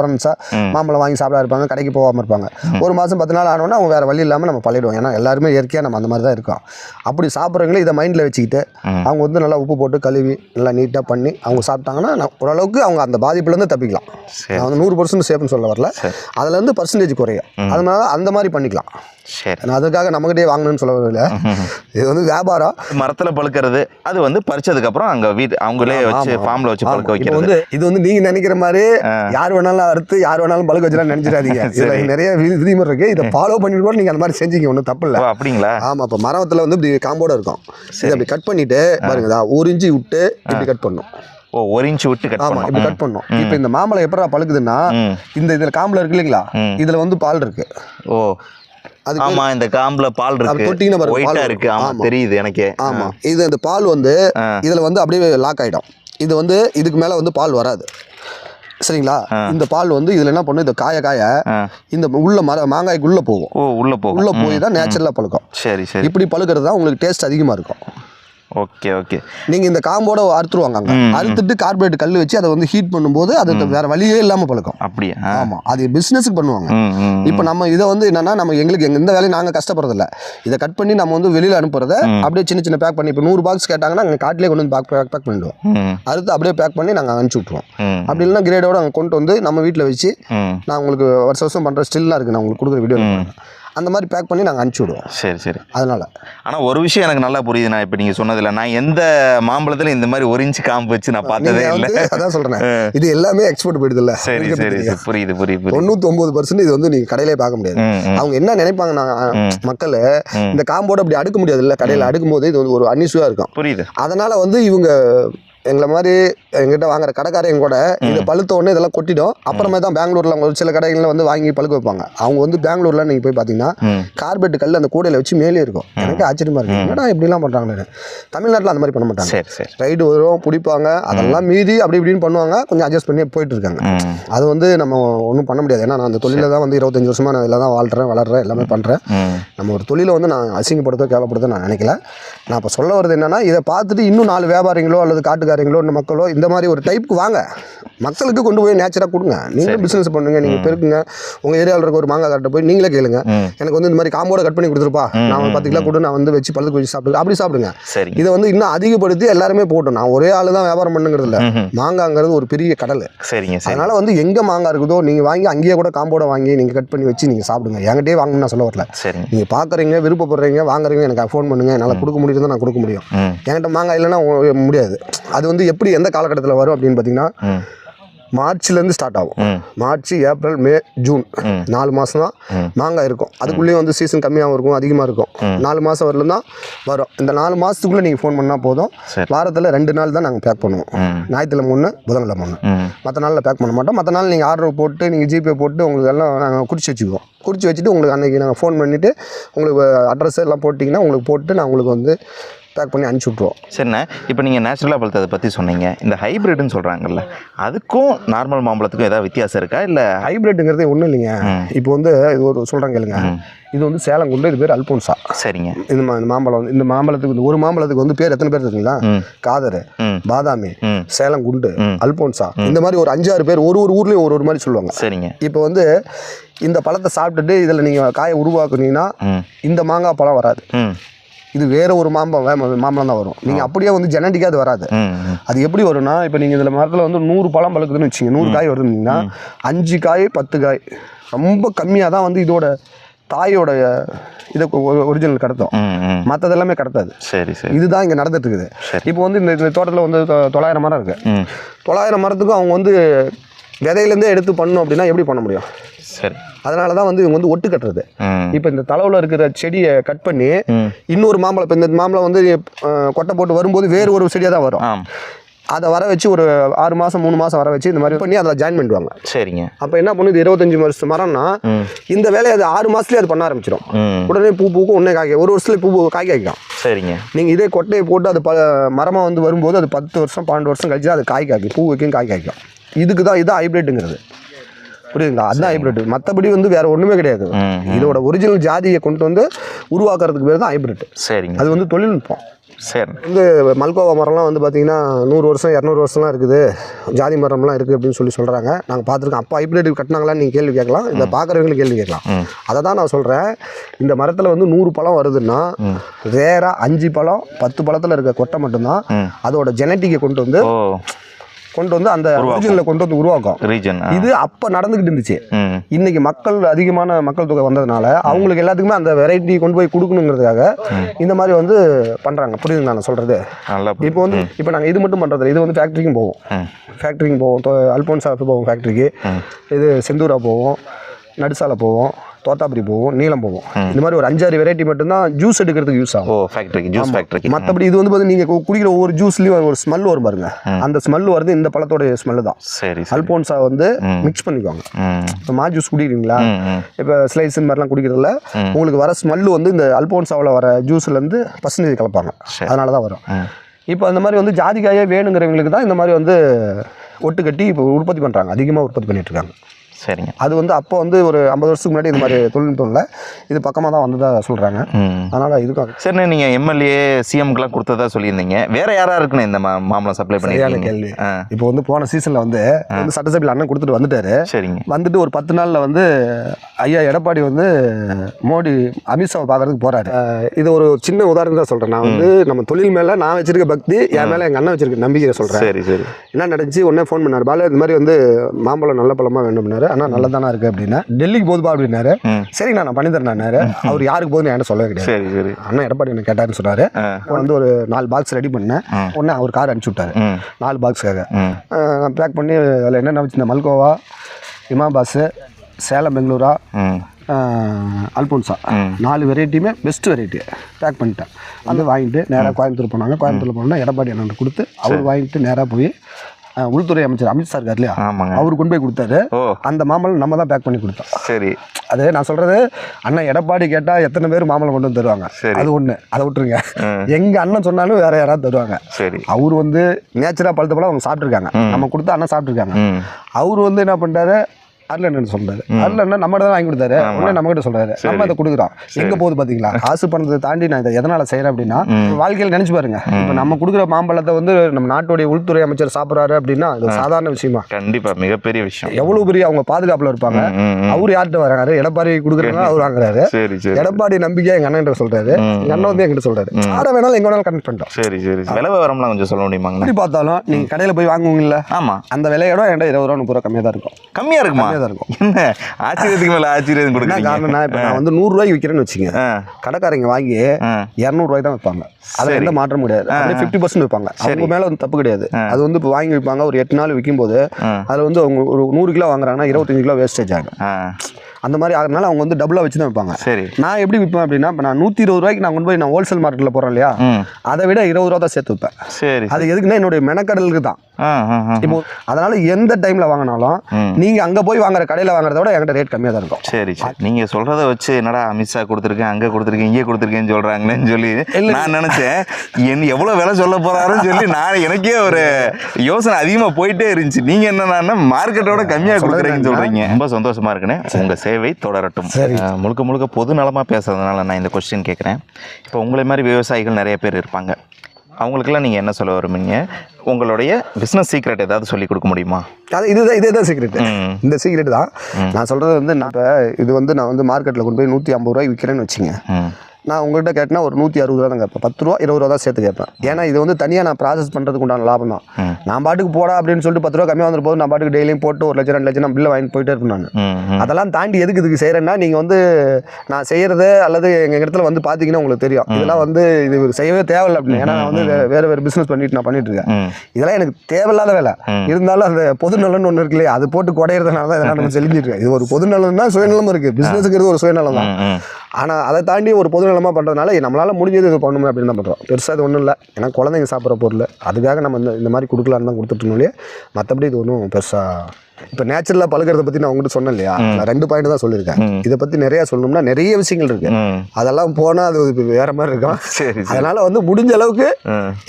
ம். மாம்பழம் வாங்கி சாப்பிட இருப்பாங்க கடைக்கு போகாமல் இருப்பாங்க. ஒரு மாதம் பத்து நாள் ஆனோன்னா அவங்க வேறு வழி இல்லாமல் நம்ம பழகிடுவோம். ஏன்னா எல்லாருமே இயற்கையாக நம்ம அந்த மாதிரி தான் இருக்கோம். அப்படி சாப்பிட்றவங்களே இதை மைண்டில் வச்சுக்கிட்டு. அவங்க வந்து நல்லா உப்பு போட்டு கழுவி நல்லா நீட்டாக பண்ணி அவங்க சாப்பிட்டாங்கன்னா ஓரளவுக்கு அவங்க அந்த பாதிப்புலேருந்து தப்பிக்கலாம். நான் வந்து நூறு பர்சன்ட் சேஃப்னு சொல்ல வரல. அதுலேருந்து பர்சன்டேஜ் குறையும். அதனால அந்த மாதிரி பண்ணிக்கலாம். சரி. நான் அதுக்காக நம்மகிட்டே வாங்கணும்னு சொல்ல வரல இது வந்து வியாபாரம். மரத்துல பழுக்கிறது அது வந்து பறிச்சதுக்கு அப்புறம் அங்க வீட்டு அவங்களே வச்சு. ஃபார்ம்ல வச்சு. பழுக்க வைக்கிறது. வந்து இது வந்து நீங்க நினைக்கிற மாதிரி யார் வேணாலும் அறுத்து யார் வேணாலும் பழுக்க வச்சுலாம் நினைச்சிடாதீங்க. இதுல சரி. நிறைய விதி- விதிமுறை இருக்கு. இதை ஃபாலோ பண்ணிட்டு கூட நீங்க அந்த மாதிரி செஞ்சீங்க ஒன்றும் தப்பு இல்லை. அப்படிங்களா? ஆமா இப்போ மரத்துல வந்து இப்படி காம்போட இருக்கும். இதை அப்படி கட் பண்ணிட்டு பாருங்க இதா, ஒரு இன்ச்சு விட்டு இப்படி கட் பண்ணும். ஓ ஒரு இன்ச் விட்டு கட் ஆமா இப்படி பண்ணும் கட் பண்ணும். இப்போ இந்த மாம்பழம் எப்படா பழுக்குதுன்னா. இந்த இதுல காம்புல இருக்கு இல்லைங்களா. இதுல வந்து பால் இருக்கு. ஓ அது ஆமா இந்த காம்புல பால் இருக்கு. தொட்டிங்கன்னா பாருங்க, ஒயிட்டா இருக்கு. ஆமா. தெரியுது எனக்கு. ஆமா. இது அந்த பால் வந்து. இதுல வந்து அப்படியே லாக் ஆயிடும். இது வந்து இதுக்கு மேல வந்து பால் வராது. சரிங்களா? இந்த பால் வந்து இதுல என்ன பண்ணும்? இந்த காய காய. இந்த உள்ள மர மாங்காய்க்குள்ள போகும். ஓ உள்ள போகும். உள்ள போய் தான் நேச்சுரலா பழுக்கும். சரி சரி. இப்படி பழுக்கிறது தான் உங்களுக்கு டேஸ்ட் அதிகமா இருக்கும். Okay okay. நீங்க இந்த காம்போட அறுத்துருவாங்க அங்க. அறுத்துட்டு கார்பரேட் கல் வச்சு அதை வந்து ஹீட் பண்ணும்போது அது வேற வழியே இல்லாம பழுக்கும். அப்படியா. ஆமா. அது பிசினஸ்க்கு பண்ணுவாங்க. இப்போ நம்ம இதை வந்து என்னன்னா நம்ம எங்களுக்கு எங்க இந்த வேலையை நாங்கள் கஷ்டப்படுறதில்ல. இதை கட் பண்ணி நம்ம வந்து வெளியில் அனுப்புறத அப்படியே சின்ன சின்ன பேக் பண்ணி இப்போ நூறு பாக்ஸ் கேட்டாங்கன்னா நாங்கள் காட்டிலே கொண்டு வந்து பேக் பேக் பேக் பண்ணிடுவோம். அடுத்து அப்படியே பேக் பண்ணி நாங்கள் அனுப்பிச்சி விட்ருவோம் அப்படி இல்லைன்னா கிரேடோட அங்கே கொண்டு வந்து நம்ம வீட்டில் வச்சு. நான் உங்களுக்கு வருஷம் வருஷம் பண்ணுற ஸ்டில்லாம் இருக்குது நான் உங்களுக்கு கொடுக்குற வீடியோ அந்த மாதிரி பேக் பண்ணி நாங்கள் அனுப்பிச்சி விடுவோம். சரி சரி. அதனால. ஆனா ஒரு விஷயம் எனக்கு நல்லா புரியுது. நான் இப்போ நீங்க சொன்னதுல நான் எந்த மாம்பழத்துல இந்த மாதிரி ஒரு காம்பு வச்சு நான் பார்த்ததே நீங்கள் இல்லை. அதான் சொல்கிறேன் இது எல்லாமே எக்ஸ்போர்ட் போயிடுது இல்லை சரி சரி. புரியுது புரியுது தொண்ணூத்தி ஒன்பது பர்சன்ட் இது வந்து நீங்கள் கடையிலே பார்க்க முடியாது. அவங்க என்ன நினைப்பாங்கன்னா மக்கள் இந்த காம்போட அப்படி அடுக்க முடியாது இல்லை கடையில் அடுக்கும் போது இது வந்து ஒரு அன்னிசுவாக இருக்கும். புரியுது. அதனால வந்து இவங்க எங்களை மாதிரி எங்கிட்ட வாங்குற கடைக்காரங்க கூட இதை பழுத்த உடனே இதெல்லாம் கொட்டிடும். அப்புறமே தான் பெங்களூர்ல ஒரு சில கடைகளில் வந்து வாங்கி பழுக்க வைப்பாங்க. அவங்க வந்து பெங்களூர்ல நீங்க போய் பார்த்தீங்கன்னா. கார்பெட் கல் அந்த கூடையில வச்சு மேலே இருக்கும். எனக்கு ஆச்சரியமா இருக்கு. என்னடா இப்படிலாம் பண்றாங்களே? தமிழ்நாட்டில் அந்த மாதிரி பண்ண மாட்டாங்க. ரைடு வரும் பிடிப்பாங்க. அதெல்லாம் மீறி அப்படி இப்படின்னு பண்ணுவாங்க. கொஞ்சம் அட்ஜஸ்ட் பண்ணி போயிட்டு இருக்காங்க. அது வந்து நம்ம ஒன்றும் பண்ண முடியாது. ஏன்னா நான் அந்த தொழில தான் வந்து இருபத்தஞ்சு வருஷமா நான் இதில் தான் வாழ்றேன் வளர்றேன் எல்லாமே பண்ணுறேன். நம்ம ஒரு தொழிலை வந்து நான் அசிங்கப்படுத்த கேவலப்படுத்த நான் நினைக்கல. நான் இப்போ சொல்ல வர்றது என்னன்னா இதை பார்த்துட்டு இன்னும் நாலு வியாபாரிகளோ அல்லது காட்டுக்காரங்களோ இந்த மக்களோ இந்த மாதிரி ஒரு டைப்புக்கு வாங்க. மக்களுக்கு கொண்டு போய் நேச்சராக கொடுங்க. நீங்களும் பிஸ்னஸ் பண்ணுங்க நீங்கள் பெருக்குங்க. உங்கள் ஏரியாவில் இருக்க ஒரு மாங்காய் கார்ட்டை போய் நீங்களே கேளுங்க. எனக்கு வந்து இந்த மாதிரி காம்போட கட் பண்ணி கொடுத்துருப்பா. நான் பத்து கிலோ கொடு நான் வந்து வச்சு பழுதுக்கு வச்சு சாப்பிடுங்க. அப்படி சாப்பிடுங்க. இதை வந்து இன்னும் அதிகப்படுத்தி எல்லாருமே போட்டோம். நான் ஒரே ஆள் தான் வியாபாரம் பண்ணுங்கிறது இல்லை. மாங்காங்கிறது ஒரு பெரிய கடல். சரிங்க சரி. அதனால வந்து எங்கே மாங்காய் இருக்குதோ நீங்கள் வாங்கி அங்கேயே கூட காம்போட வாங்கி நீங்கள் கட் பண்ணி வச்சு நீங்கள் சாப்பிடுங்க. என்கிட்டயே வாங்கணும்னு நான் சொல்ல வரல. நீங்கள் பார்க்குறீங்க விருப்பப்படுறீங்க வாங்குறீங்க எனக்கு ஃபோன் பண்ணுங்க என்னால் கொடுக்க முடியுதோ நான் கொடுக்க முடியும். என்கிட்ட மாங்காய் இல்லைன்னா முடியாது. அது வந்து எப்படி எந்த காலகட்டத்தில் வரும் அப்படின்னு பார்த்தீங்கன்னா மார்ச்லேருந்து ஸ்டார்ட் ஆகும். March April May June. நாலு மாதம் தான் மாங்காய் இருக்கும். அதுக்குள்ளேயும் வந்து சீசன் கம்மியாகவும் இருக்கும் அதிகமாக இருக்கும். நாலு மாதம் வரலும் தான் வரும். இந்த நாலு மாதத்துக்குள்ளே நீங்கள் ஃபோன் பண்ணால் போதும். வாரத்தில் ரெண்டு நாள் தான் நாங்கள் பேக் பண்ணுவோம். ஞாயிற்றுக்கிழமை ஒன்று புதன்கிழமை ஒன்று மற்ற நாளில் பேக் பண்ண மாட்டோம். மற்ற நாள் நீங்கள் ஆர்டர் போட்டு நீங்கள் ஜிபே போட்டு உங்களுக்கு எல்லாம் நாங்கள் குறித்து வச்சுக்குவோம். குறித்து வச்சுட்டு உங்களுக்கு அன்றைக்கி நாங்கள் ஃபோன் பண்ணிவிட்டு உங்களுக்கு அட்ரஸ் எல்லாம் போட்டிங்கன்னா உங்களுக்கு போட்டு நான் உங்களுக்கு வந்து பேக் பண்ணி அனுப்பிச்சி விட்ருவோம் சரிண்ணே. இப்போ நீங்கள் நேச்சுரலாக பழத்தை பற்றி சொன்னீங்க. இந்த ஹைப்ரிட்னு சொல்கிறாங்கல்ல அதுக்கும் நார்மல் மாம்பழத்துக்கும் ஏதாவது வித்தியாசம் இருக்கா? இல்லை ஹைப்ரிட்டுங்கிறதே ஒன்றும் இல்லைங்க. இப்போ வந்து இது ஒரு சொல்கிறேன் கேளுங்க. இது வந்து சேலம் குண்டு இது பேர் அல்போன்சா. சரிங்க. இந்த மா- இந்த மாம்பழம் வந்து இந்த மாம்பழத்துக்கு ஒரு மாம்பழத்துக்கு வந்து பேர் எத்தனை பேர் இருக்குங்களா காதர் பாதாமி சேலம் குண்டு. அல்போன்சா. இந்த மாதிரி ஒரு அஞ்சாறு பேர் ஒரு ஒரு ஊர்லேயும் ஒரு ஒரு மாதிரி சொல்லுவாங்க. சரிங்க. இப்போ வந்து இந்த பழத்தை சாப்பிட்டுட்டு இதில் நீங்கள் காயை உருவாக்குனீங்கன்னா இந்த மாங்காய் பழம் வராது. இது வேற ஒரு மாம்பழம் மாம்பழம் தான் வரும். நீங்கள் அப்படியே வந்து ஜெனட்டிக்காக அது வராது. அது எப்படி வரும்னா இப்போ நீங்கள் இதில் மரத்தில் வந்து நூறு பழம் பழுக்குதுன்னு வச்சுங்க நூறு காய் வருதுன்னா அஞ்சு காய் பத்து காய் ரொம்ப கம்மியாக தான் வந்து இதோட தாயோட இதை ஒரிஜினல் கடத்தும். ம் ம். மற்றது எல்லாமே கடத்தாது. சரி சரி. இதுதான் இங்கே நடந்துட்டு இருக்குது. இப்போ வந்து இந்த தோட்டத்தில் வந்து தொள்ளாயிரம் மரம் இருக்குது தொள்ளாயிரம் மரத்துக்கும் அவங்க வந்து விதையிலேருந்தே எடுத்து பண்ணணும் அப்படின்னா எப்படி பண்ண முடியும்? சரி. அதனால தான் வந்து இவங்க வந்து ஒட்டு கட்டுறது. இப்போ இந்த தளவில் இருக்கிற செடியை கட் பண்ணி இன்னொரு மாம்பழம் இப்போ இந்த மாம்பழம் வந்து கொட்டை போட்டு வரும்போது வேறு ஒரு செடியாக தான் வரும் அதை வர வச்சு ஒரு ஆறு மாதம் மூணு மாதம் வர வச்சு இந்த மாதிரி பண்ணி அதில் ஜாயின் பண்ணிடுவாங்க. சரிங்க. அப்போ என்ன பண்ணுது இருபத்தஞ்சி வருஷம் மரம்னா இந்த வேலையை அது ஆறு மாதத்துலேயே அது பண்ண ஆரம்பிச்சிடும். உடனே பூ பூக்கும் உடனே காய்க்க ஒரு வருஷத்துல பூ பூ காய் காய்க்கும். சரிங்க. நீங்கள் இதே கொட்டையை போட்டு அது ப மரமாக வந்து வரும்போது அது பத்து வருஷம் பன்னெண்டு வருஷம் கழிச்சு அது காய் காய்க்கும். பூ வைக்கும் காய் காய்க்கும். இதுக்கு தான் இதுதான் ஹைப்ரிட்டுங்கிறது புரியுதுங்களா அதுதான் ஹைப்ரிட் மற்றபடி வந்து வேற ஒன்றுமே கிடையாது. இதோட ஒரிஜினல் ஜாதியை கொண்டு வந்து உருவாக்குறதுக்கு பேர் தான் ஹைப்ரிட் சரிங்க. அது வந்து தொழில்நுட்பம். சரி. வந்து மல்கோவா மரம்லாம் வந்து பார்த்தீங்கன்னா நூறு வருஷம் இரநூறு வருஷம்லாம் இருக்குது. ஜாதி மரம்லாம் இருக்குது அப்படின்னு சொல்லி சொல்கிறாங்க நாங்கள் பார்த்துருக்கோம். அப்போ ஹைப்ரிட் கட்டினாங்களான்னு நீங்கள் கேள்வி கேட்கலாம். இதை பார்க்குறவங்களுக்கு கேள்வி கேட்கலாம். அதை தான் நான் சொல்கிறேன் இந்த மரத்தில் வந்து நூறு பழம் வருதுன்னா ரேராக அஞ்சு பழம் பத்து பழத்தில் இருக்க கொட்டை மட்டும்தான். அதோட ஜெனட்டிக்கை கொண்டு வந்து கொண்டு வந்து அந்த ஒரிஜினலை கொண்டு வந்து உருவாக்கும். ரீஜன் இது அப்போ நடந்துக்கிட்டு இருந்துச்சு. இன்னைக்கு மக்கள் அதிகமான மக்கள் தொகை வந்ததுனால அவங்களுக்கு எல்லாத்துக்குமே அந்த வெரைட்டி கொண்டு போய் கொடுக்கணுங்கிறதுக்காக இந்த மாதிரி வந்து பண்ணுறாங்க புரியுதுங்களா நான் சொல்கிறது இப்போ வந்து இப்போ நாங்கள் இது மட்டும் பண்ணுறது இது வந்து ஃபேக்ட்ரிக்கும் போவோம் ஃபேக்ட்ரிக்கும் போவோம் அல்போன்சாவுக்கு போவோம் ஃபேக்ட்ரிக்கு. இது செந்தூரா போவோம் நடுசாலை போவோம் தோத்தாபுரி போவோம் நீளம் போவோம் இந்த மாதிரி ஒரு அஞ்சாறு வெரைட்டி மட்டும்தான் ஜூஸ் எடுக்கிறதுக்கு யூஸ் ஓ ஆகும் ஃபேக்ட்ரிக்கு ஜூஸ் ஃபேக்ட்ரிக்கு மற்றபடி இது வந்து பார்த்தீங்கன்னா நீங்கள் குடிக்கிற ஒவ்வொரு ஜூஸ்லேயும் ஒரு ஸ்மெல் வரும் பாருங்க. அந்த ஸ்மெல் வருது இந்த பழத்தோட ஸ்மெல்லு தான். சரி அல்போன்சா வந்து மிக்ஸ் பண்ணிக்குவாங்க. இப்போ மா ஜூஸ் குடிக்கிறீங்களா? இப்போ ஸ்லைஸ் இந்த மாதிரிலாம் குடிக்கிறதுல உங்களுக்கு வர ஸ்மெல்லு வந்து இந்த அல்போன்சாவில் வர ஜூஸ்லேருந்து பர்சன்டேஜ் கலப்பாங்க. அதனால தான் வரும். இப்போ அந்த மாதிரி வந்து ஜாதிக்காயே வேணுங்கிறவங்களுக்கு தான் இந்த மாதிரி வந்து ஒட்டு கட்டி இப்போ உற்பத்தி பண்ணுறாங்க அதிகமாக உற்பத்தி பண்ணிட்டு இருக்காங்க. சரிங்க. அது வந்து அப்போ வந்து ஒரு ஐம்பது வருஷத்துக்கு முன்னாடி இந்த மாதிரி தொழில்நுட்பம் இல்லை இது பக்கமாக தான் வந்ததாக சொல்கிறாங்க அதனால் இதுக்கும் சரிண்ணே நீங்கள் எம்எல்ஏ சிஎம்க்குலாம் கொடுத்ததா சொல்லியிருந்தீங்க. வேற யாரா இருக்குண்ணே இந்த மா மாம்பழம் சப்ளை பண்ணியிருக்கீங்க? கேள்வி. இப்போ வந்து போன சீசனில் வந்து வந்து சட்டசபையில் அண்ணன் கொடுத்துட்டு வந்துட்டாரு. சரிங்க. வந்துட்டு ஒரு பத்து நாளில் வந்து ஐயா எடப்பாடி வந்து மோடி அமித்ஷாவை பார்க்கறதுக்கு போறாரு. அஹ் இது ஒரு சின்ன உதாரணம் தான் சொல்கிறேன் நான் வந்து நம்ம தொழில் மேலே நான் வச்சிருக்க பக்தி என் மேலே எங்கள் அண்ணன் வச்சிருக்க நம்பிக்கையை சொல்கிறேன் சரி சரி. என்ன நடந்துச்சு உடனே ஃபோன் பண்ணார். பாலு இது மாதிரி வந்து மாம்பழம் நல்ல பழமாக வேண்டும் ஆனால் நல்லதானா இருக்குது அப்படின்னா டெல்லிக்கு போதுப்பா அப்படின்னாரு. சரி நான் பண்ணி தரேன்னாரு அவர் யாருக்கு போகுதுன்னு என்கிட்ட சொல்லவே கிடையாது. சரி சரி. அண்ணன் எடப்பாடி என்ன கேட்டாருன்னு சொன்னார். வந்து ஒரு நாலு பாக்ஸ் ரெடி பண்ணேன் உடனே அவர் கார் அனுப்பிச்சி விட்டாரு. நாலு பாக்ஸுக்காக பேக் பண்ணி அதில் என்னென்ன வச்சுருந்தேன்? மல்கோவா இமாபாஸு சேலம் பெங்களூரா அல்போன்சா. நாலு வெரைட்டியுமே பெஸ்ட் வெரைட்டி பேக் பண்ணிட்டேன். வந்து வாங்கிட்டு நேராக கோயம்புத்தூர் போனாங்க. கோயம்புத்தூர் போனால் எடப்பாடி அண்ணன் கொடுத்து அவர் வாங்கிட்டு நேராக போய் உள்துறை அமைச்சர் அமித்ஷா இருக்கார் இல்லையா? அவர் கொண்டு போய் கொடுத்தாரு. அந்த மாம்பழம் நம்ம தான் பேக் பண்ணி கொடுத்தோம். சரி. அது நான் சொல்கிறது அண்ணன் எடப்பாடி கேட்டால் எத்தனை பேர் மாம்பழம் கொண்டு வந்து தருவாங்க. அது ஒன்று அதை விட்டுருங்க. ம். எங்கள் அண்ணன் சொன்னாலும் வேற யாராவது தருவாங்க. சரி. அவர் வந்து நேச்சராக பழுத்த பழம் அவங்க சாப்பிட்ருக்காங்க நம்ம கொடுத்தா அண்ணன் சாப்பிட்ருக்காங்க ம். அவர் வந்து என்ன பண்ணிட்டாரு அருளண்ணன் சொல்றாரு. அருளண்ணன் நம்ம தான் வாங்கி கொடுத்தாரு. உடனே நம்ம கிட்ட சொல்றாரு நம்ம அதை கொடுக்குறோம். எங்க போகுது பாத்தீங்களா? காசு பணத்தை தாண்டி நான் இதை எதனால செய்யறேன் அப்படின்னா வாழ்க்கையில் நினைச்சு பாருங்க. இப்போ நம்ம கொடுக்குற மாம்பழத்தை வந்து நம்ம நாட்டுடைய உள்துறை அமைச்சர் சாப்பிட்றாரு அப்படின்னா அது சாதாரண விஷயமா? கண்டிப்பா. மிகப்பெரிய விஷயம். எவ்வளவு பெரிய அவங்க பாதுகாப்புல இருப்பாங்க. அவர் யார்கிட்ட வராரு? எடப்பாடி கொடுக்குறாங்க அவர் வாங்குறாரு. எடப்பாடி நம்பிக்கையா எங்க அண்ணன் சொல்றாரு. எங்க அண்ணன் வந்து எங்கிட்ட சொல்றாரு. யாரை வேணாலும் எங்க வேணாலும் கனெக்ட் பண்ணிட்டோம். சரி சரி விலை விவரம்லாம் கொஞ்சம் சொல்ல முடியுமாங்கண்ணா? எப்படி பார்த்தாலும் நீங்க கடையில போய் வாங்குவீங்கல்ல? ஆமா. அந்த விலையோட என்கிட்ட இருபது ரூபா முப்பது ரூபா கம்மியாக தான் இருக்கும். கம்மியா இருக்குமா? தான் இருக்கும். என்ன? ஆச்சரியத்துக்கு மேல ஆச்சரியம் கொடுக்குறீங்க. காரணம் நான் இப்போ நான் வந்து நூறுரூவாய்க்கு விற்கிறேன்னு வச்சுங்க கடைக்காரங்க வாங்கி. இரநூறுவாய் தான் வைப்பாங்க அதில் சரி. எந்த மாற்றம் கிடையாது. அப்படியே ஃபிஃப்டி பர்சன்ட் வைப்பாங்க அவங்க மேலே வந்து தப்பு கிடையாது. அது வந்து இப்போ வாங்கி வைப்பாங்க ஒரு எட்டு நாள் விற்கும்போது. அதில் வந்து அவங்க ஒரு நூறு கிலோ வாங்குறாங்கன்னா இருபத்தஞ்சு கிலோ வேஸ்டேஜ் ஆகும். அந்த மாதிரி ஆகிறதுனால அவங்க வந்து டபுளாக வச்சு தான் வைப்பாங்க சரி. நான் எப்படி விற்பேன் அப்படின்னா இப்போ நான் நூற்றி இருபது ரூபாய்க்கு நான் கொண்டு போய் நான் ஹோல்சேல் மார்க்கெட்டில் போகிறேன் இல்லையா? அதை விட இருபது ரூபா தான் சேர்த்து வைப்பேன் சரி. அது எதுக்குன்னா என்னுடைய மெனக்கடலுக்கு தான். இப்போ அதனால எந்த டைமில் வாங்கினாலும் ம். நீங்கள் அங்கே போய் வாங்குற கடையில் வாங்குறத விட என்கிட்ட ரேட் கம்மியாக தான் இருக்கும். சரி சரி. நீங்க சொல்றத வச்சு என்னடா அமித்ஷா கொடுத்துருக்கேன் அங்க கொடுத்துருக்கேன் இங்கே கொடுத்துருக்கேன்னு சொல்றாங்களேன்னு சொல்லி நான் நினைச்சேன் என்ன எவ்வளவு விலை சொல்ல போறாருன்னு சொல்லி நான் எனக்கே ஒரு யோசனை அதிகமா போயிட்டே இருந்துச்சு. நீங்க என்னன்னா மார்க்கெட்டோட கம்மியா கொடுக்குறீங்கன்னு சொல்றீங்க. ரொம்ப சந்தோஷமா இருக்குண்ணே. உங்க சேவை தொடரட்டும். முழுக்க முழுக்க பொது நலமா பேசுறதுனால நான் இந்த கொஸ்டின் கேட்குறேன் இப்போ உங்களை மாதிரி விவசாயிகள் நிறைய பேர் இருப்பாங்க. அவங்களுக்கெல்லாம் நீங்கள் என்ன சொல்ல விரும்புறீங்க உங்களுடைய பிஸ்னஸ் சீக்ரெட் ஏதாவது சொல்லி கொடுக்க முடியுமா? அது இதுதான் இதே தான் சீக்ரெட் இந்த சீக்ரெட் தான். நான் சொல்கிறது வந்து நான் இப்போ இது வந்து நான் வந்து மார்க்கெட்டில் கொண்டு போய் நூற்றி ஐம்பது ரூபாய்க்கு விற்கிறேன்னு வச்சுங்க. நான் உங்கள்கிட்ட கேட்டேன்னா ஒரு நூற்றி அறுபது ரூபா தான் கேட்பேன். பத்து ரூபா இருபது ரூபா தான் சேர்த்து கேட்பேன். ஏன்னா இது வந்து தனியாக நான் ப்ராசஸ் பண்ணுறதுக்கு உண்டான லாபம் தான். நான் பாட்டுக்கு போடா அப்படின்னு சொல்லிட்டு பத்து ரூபா கம்மியாக வந்துட்டு போது நான் பாட்டுக்கு டெய்லியும் போட்டு ஒரு லட்சம் ரெண்டு லட்சம் நான் பில்லை வாங்கிட்டு போயிட்டே இருப்பேன் நான். அதெல்லாம் தாண்டி எதுக்கு இதுக்கு செய்கிறேன்னா நீங்கள் வந்து நான் செய்கிறது அல்லது எங்கள் இடத்துல வந்து பார்த்தீங்கன்னா உங்களுக்கு தெரியும். இதெல்லாம் வந்து இது செய்யவே தேவையில்லை அப்படின்னு. ஏன்னா நான் வந்து வேறு வேறு பிஸ்னஸ் பண்ணிட்டு நான் பண்ணிட்டு இருக்கேன். இதெல்லாம் எனக்கு தேவையில்லாத வேலை. இருந்தாலும் அந்த பொது நலன் ஒன்று இருக்கு இல்லையா? அது போட்டு குடையிறதுனால தான் இதெல்லாம் நம்ம செஞ்சுட்டு இருக்கேன் இது ஒரு பொது நலன்னா சுயநலம் இருக்குது பிஸ்னஸுங்கிறது ஒரு சுயநலம் தான். ஆனால் அதை தாண்டி ஒரு பொது நலமாக பண்ணுறதுனால நம்மளால் முடிஞ்சது இது பண்ணணும் அப்படின்னு தான் பண்ணுறோம் பெருசாக இது ஒன்றும் இல்லை. ஏன்னா குழந்தைங்க சாப்பிட்ற பொருள். அதுக்காக நம்ம இந்த இந்த மாதிரி கொடுக்கலான்னு தான் கொடுத்துட்டு மற்றபடி இது ஒன்றும் பெருசாக இப்போ நேச்சுரலாக பழுக்கிறத பற்றி நான் உங்கள்கிட்ட சொன்னேன் இல்லையா நான் ரெண்டு பாயிண்ட் தான் சொல்லியிருக்கேன். இதை பற்றி நிறையா சொல்லணும்னா நிறைய விஷயங்கள் இருக்குது ம். அதெல்லாம் போனால் அது வேற மாதிரி இருக்கும். அதனால் வந்து முடிஞ்ச அளவுக்கு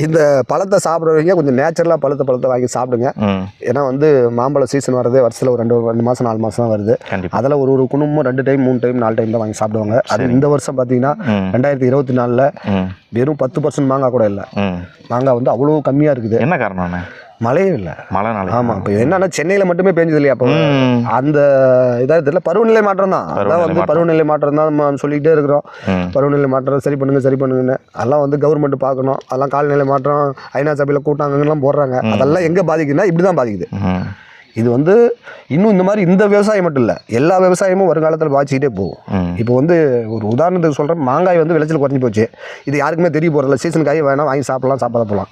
இந்த பழத்தை சாப்பிட்றவங்க கொஞ்சம் நேச்சுரலாக பழத்தை பழத்தை வாங்கி சாப்பிடுங்க. ஏன்னா வந்து மாம்பழம் சீசன் வர்றது வருஷத்தில் ஒரு ரெண்டு ரெண்டு மாதம் நாலு மாதம் தான் வருது. அதில் ஒரு ஒரு குடும்பம் ரெண்டு டைம் மூணு டைம் நாலு டைம் தான் வாங்கி சாப்பிடுவாங்க. அது இந்த வருஷம் பார்த்தீங்கன்னா. ரெண்டாயிரத்தி இருபத்தி நாலில் வெறும் பத்து பர்சன்ட் மாங்காய் கூட இல்லை. மாங்காய் வந்து அவ்வளோ கம்மியாக இருக்குது. என்ன காரணம்ண்ணே மழையே இல்லை. மழை நாள் ஆமாம் இப்போ என்னன்னா சென்னையில் மட்டுமே பெஞ்சது இல்லையா அப்போ அந்த இதாக தெரியல பருவநிலை மாற்றம் தான். அதான் வந்து. பருவநிலை மாற்றம் தான் நம்ம சொல்லிக்கிட்டே இருக்கிறோம். பருவநிலை மாற்றம் சரி பண்ணுங்க சரி பண்ணுங்கன்னு. அதெல்லாம் வந்து கவர்மெண்ட் பார்க்கணும். அதெல்லாம் காலநிலை மாற்றம் ஐநா சபையில் கூட்டாங்கலாம் போடுறாங்க. அதெல்லாம் எங்கே பாதிக்குதுன்னா இப்படி தான் பாதிக்குது இது வந்து இன்னும் இந்த மாதிரி இந்த விவசாயம் மட்டும் இல்லை எல்லா விவசாயமும் வருங்காலத்தில் பாதிச்சுக்கிட்டே போகும். இப்போ வந்து ஒரு உதாரணத்துக்கு சொல்கிறேன் மாங்காய் வந்து விளைச்சல் குறைஞ்சி போச்சு. இது யாருக்குமே தெரிய போகிறதில்ல சீசன் காய் வேணாம் வாங்கி சாப்பிடலாம் சாப்பிட போகலாம்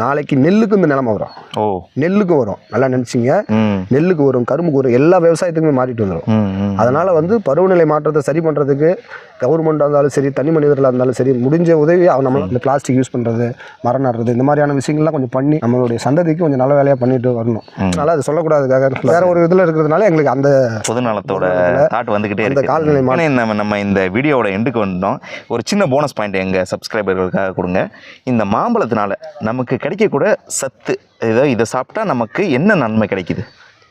நாளைக்கு நெல்லுக்கு இந்த நிலமை வரும். ஓ. நெல்லுக்கும் வரும். நல்லா நினச்சிங்க. நெல்லுக்கு வரும் கரும்புக்கு வரும் எல்லா விவசாயத்துக்குமே மாறிட்டு வந்துடும் அதனால் வந்து பருவநிலை மாற்றத்தை சரி பண்ணுறதுக்கு கவர்மெண்ட்டாக இருந்தாலும் சரி தனி மனிதர்களாக இருந்தாலும் சரி முடிஞ்ச உதவி அவங்க நம்ம இந்த பிளாஸ்டிக் யூஸ் பண்ணுறது மரம் நடுறது இந்த மாதிரியான விஷயங்கள்லாம் கொஞ்சம் பண்ணி நம்மளுடைய சந்ததிக்கு கொஞ்சம் நல்ல வேலையாக பண்ணிட்டு வரணும். அதனால் அது சொல்லக்கூடாதுக்காக வேற ஒரு இதில் இருக்கிறதுனால எங்களுக்கு அந்த பொதுநலத்தோட தாட் வந்துகிட்டே அந்த இருக்கு. காலநிலை நம்ம நம்ம இந்த வீடியோவோட எண்டுக்கு வந்துட்டோம். ஒரு சின்ன போனஸ் பாயிண்ட் எங்க சப்ஸ்கிரைபர்களுக்காக கொடுங்க. இந்த மாம்பழத்தினால நமக்கு கிடைக்கக்கூட சத்து. ஏதோ இதை சாப்பிட்டா நமக்கு என்ன நன்மை கிடைக்குது?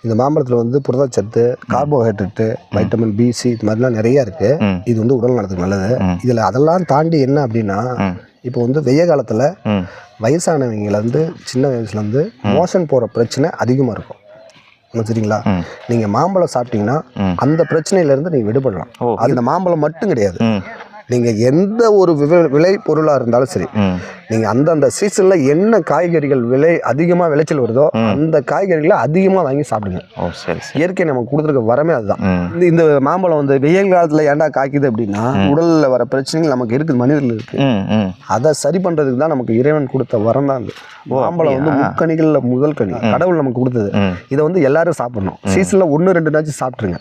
இந்த மாம்பழத்தில் வந்து புரதச்சத்து கார்போஹைட்ரேட்டு வைட்டமின் பி சி இது மாதிரிலாம் நிறைய இருக்குது இது வந்து உடல் நலத்துக்கு நல்லது. இதில் அதெல்லாம் தாண்டி என்ன அப்படின்னா. இப்போ வந்து வெய்ய காலத்தில் வயசானவங்கலேருந்து சின்ன வயசுலேருந்து மோஷன் போகிற பிரச்சனை அதிகமாக இருக்கும். சரிங்களா. நீங்கள் மாம்பழம் சாப்பிட்டீங்கன்னா. அந்த பிரச்சனையிலேருந்து நீங்கள் விடுபடலாம். அது இந்த மாம்பழம் மட்டும் கிடையாது. நீங்கள் எந்த ஒரு விவ- விலை பொருளாக இருந்தாலும் சரி நீங்கள் அந்தந்த சீசனில் என்ன காய்கறிகள் விலை அதிகமாக விளைச்சல் வருதோ அந்த காய்கறிகளை அதிகமாக வாங்கி சாப்பிடுங்க. ஓ சரி சரி. இயற்கை நமக்கு கொடுத்துருக்க வரமே அதுதான். இந்த இந்த மாம்பழம் வந்து வெயில் காலத்தில் ஏன்டா காய்க்குது அப்படின்னா உடலில் வர பிரச்சனைகள் நமக்கு இருக்குது மனிதர்கள் இருக்குது ம் அதை சரி பண்ணுறதுக்கு தான் நமக்கு இறைவன் கொடுத்த வரம் தான் அது. மாம்பழம் வந்து? முக்கணிகளில் முதல் கனி. கடவுள் நமக்கு கொடுத்தது. இதை வந்து எல்லாரும் சாப்பிடணும். சீசனில் ஒன்று ரெண்டு நாச்சும் சாப்பிட்ருங்க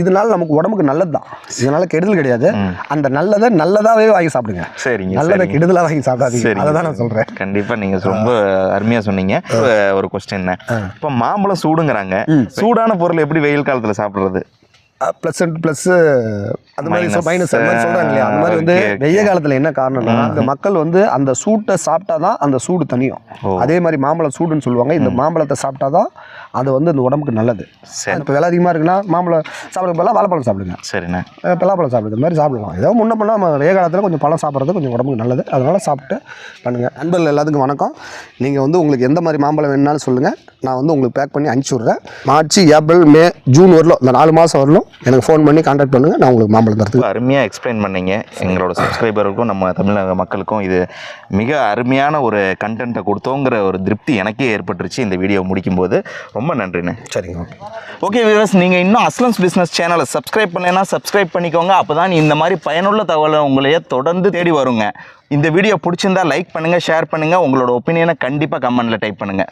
இதனால நமக்கு உடம்புக்கு நல்லது தான் இதனால கெடுதல் கிடையாது. அந்த நல்லதை நல்லதாவே வாங்கி சாப்பிடுங்க. சரிங்க நல்லதை கெடுதலாக வாங்கி சாப்பிடாதீங்க. அதை தான் நான் சொல்கிறேன் கண்டிப்பா நீங்க ரொம்ப அருமையா சொன்னீங்க. ஒரு கொஸ்டின் இப்ப மாம்பழம் சூடுங்கிறாங்க. சூடான பொருள் எப்படி வெயில் காலத்துல சாப்பிடுறது? ப்ளஸ் ப்ளஸ் அந்த மாதிரி. மைனஸ் அந்த மாதிரி சொல்கிறாங்க இல்லையா? அந்த மாதிரி வந்து. வெய்ய காலத்தில் என்ன காரணம்னா இந்த மக்கள் வந்து அந்த சூட்டை சாப்பிட்டா தான் அந்த சூடு தனியும். அதே மாதிரி மாம்பழம் சூடுன்னு சொல்லுவாங்க. இந்த மாம்பழத்தை சாப்பிட்டா தான் அது வந்து இந்த உடம்புக்கு நல்லது. சரி. இப்போ விலை அதிகமாக இருக்குன்னா மாம்பழம் சாப்பிட பதிலாக வாழைப்பழம் சாப்பிடுங்க. சரிண்ணே. பலாப்பழம் சாப்பிடுறது மாதிரி சாப்பிடலாம். ஏதோ முன்ன பண்ணால் நம்ம காலத்தில் கொஞ்சம் பழம் சாப்பிட்றது கொஞ்சம் உடம்புக்கு நல்லது. அதனால் சாப்பிட்டு பண்ணுங்கள் நண்பர்கள் எல்லாத்துக்கும் வணக்கம். நீங்கள் வந்து உங்களுக்கு எந்த மாதிரி மாம்பழம் வேணுனாலும் சொல்லுங்கள் நான் வந்து உங்களுக்கு பேக் பண்ணி அனுப்பிச்சி விட்றேன். மார்ச் ஏப்ரல் மே ஜூன் வரலும் இந்த நாலு மாதம் வரலும் எனக்கு ஃபோன் பண்ணி கான்டாக்ட் பண்ணுங்கள் நான் உங்களுக்கு மாம்பழம் தரத்துக்கு அருமையாக எக்ஸ்பிளைன் பண்ணீங்க. எங்களோட சப்ஸ்கிரைபருக்கும் நம்ம தமிழக மக்களுக்கும் இது மிக அருமையான ஒரு கண்டென்ட்டை கொடுத்தோங்கிற ஒரு திருப்தி எனக்கே ஏற்பட்டுருச்சு. இந்த வீடியோ முடிக்கும்போது. ரொம்ப நன்றிண்ணே. சரிங்க ஓகே ஓகே வியூவர்ஸ் நீங்கள் இன்னும் அஸ்லம்ஸ் பிஸ்னஸ் சேனலை சப்ஸ்கிரைப் பண்ணலைன்னா சப்ஸ்கிரைப் பண்ணிக்கோங்க. அப்போ தான் இந்த மாதிரி பயனுள்ள தகவலை உங்களையே தொடர்ந்து தேடி வருங்க. இந்த வீடியோ பிடிச்சிருந்தா லைக் பண்ணுங்கள் ஷேர் பண்ணுங்கள் உங்களோட ஒப்பீனியனை கண்டிப்பாக கமெண்ட்டில் டைப் பண்ணுங்கள்